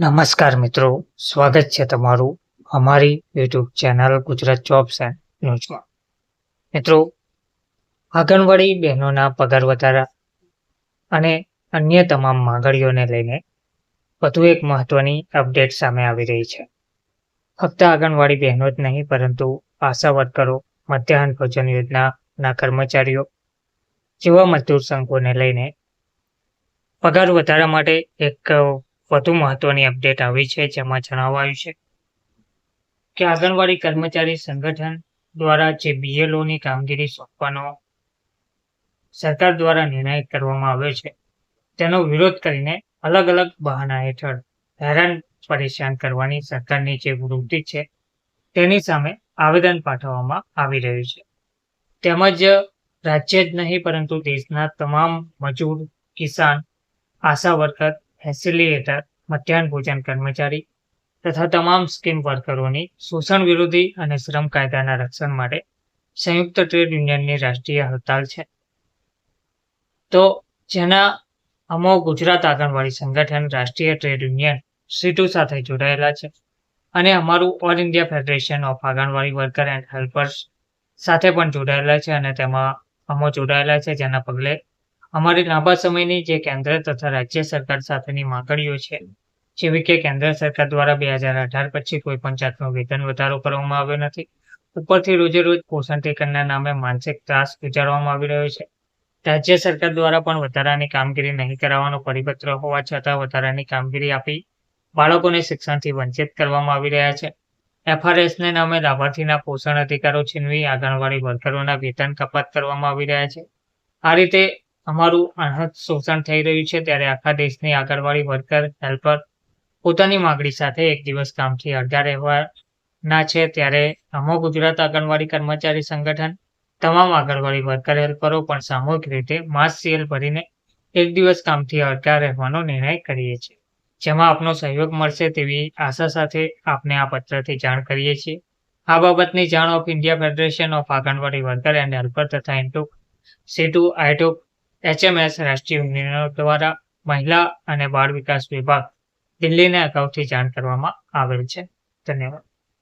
નમસ્કાર મિત્રો, સ્વાગત છે તમારું અમારી YouTube channel Gujarat jobs and ન્યૂઝમાં. મિત્રો, આંગણવાડી બહેનોના પગાર વધારા અને અન્ય તમામ માંગણીઓને લઈને વધુ એક મહત્વની અપડેટ સામે આવી રહી છે. ફક્ત આંગણવાડી બહેનો જ નહીં, પરંતુ આશા વર્કરો, મધ્યાહન ભોજન યોજનાના કર્મચારીઓ જેવા મજદૂર સંઘોને લઈને પગાર વધારા માટે એક વધુ મહત્વની અપડેટ આવી છે જેમાં જણાવાયું છે કે આંગણવાડી કર્મચારી સંગઠન દ્વારા જે બીએલઓની કામગીરી સોંપવાનો સરકાર દ્વારા નિર્ણય કરવામાં આવ્યો છે, તેનો વિરોધ કરીને અલગ અલગ બહાના હેઠળ હેરાન પરેશાન કરવાની સરકારની જે વૃત્તિ છે, તેની સામે આવેદન પાઠવવામાં આવી રહ્યું છે. તેમજ રાજ્ય જ નહીં પરંતુ દેશના તમામ મજૂર, કિસાન, આશા વર્કર ફેસિલિટેટર મધ્યાહન ભોજન કર્મચારી તથા તમામ સ્કીમ વર્કરોની શોષણ વિરોધી અને શ્રમ કાયદાના રક્ષણ માટે સંયુક્ત ટ્રેડ યુનિયનની રાષ્ટ્રીય હડતાલ છે. તો જેના અમો ગુજરાત આંગણવાડી સંગઠન રાષ્ટ્રીય ટ્રેડ યુનિયન સીટુ સાથે જોડાયેલા છે અને અમારું all India federation of anganwadi worker and helpers સાથે પણ જોડાયેલા છે અને તેમાં અમો જોડાયેલા છે જેના પગલે અમારી લાંબા સમયની જે કેન્દ્ર તથા રાજ્ય સરકાર સાથેની માંગણીઓ છે, જેવી કે કેન્દ્ર સરકાર દ્વારા બે હજાર અઢાર પછી કોઈ પણ જાતનો વેતન વધારો કરવામાં આવ્યો નથી. ઉપરથી રોજે રોજ પોષણ ટેકનના નામે માનસિક ત્રાસ ગુજારવામાં આવી રહ્યો છે. રાજ્ય સરકાર દ્વારા પણ વધારાની કામગીરી નહીં કરાવવાનો પરિપત્ર હોવા છતાં વધારાની કામગીરી આપી બાળકોને શિક્ષણથી વંચિત કરવામાં આવી રહ્યા છે. એફઆરએસને નામે લાભાર્થીના પોષણ અધિકારો છીનવી આંગણવાડી વર્કરોના વેતન કપાત કરવામાં આવી રહ્યા છે. આ રીતે અમારું અનહદ શોષણ થઈ રહ્યું છે ત્યારે આખા દેશની આંગણવાડી વર્કર, હેલ્પર પોતાની માગણી સાથે એક દિવસ કામથી અડધા રહેવાના છે ત્યારે અમો ગુજરાત આંગણવાડી કર્મચારી સંગઠન, તમામ આંગણવાડી વર્કર, હેલ્પરો પણ સામૂહિક રીતે માસ સીએલ ભરીને એક દિવસ કામથી અડધા રહેવાનો નિર્ણય કરીએ છીએ. જેમાં આપનો સહયોગ મળશે તેવી આશા સાથે આપને આ પત્રથી જાણ કરીએ છીએ. આ બાબતની જાણ of India federation of anganwadi worker and helper તથા ઇન્ટુક સીટુ આઈટુક એચએમએસ રાષ્ટ્રીય યુનિયનો દ્વારા મહિલા અને બાળ વિકાસ વિભાગ દિલ્હીને અગાઉથી જાણ કરવામાં આવેલ છે. ધન્યવાદ.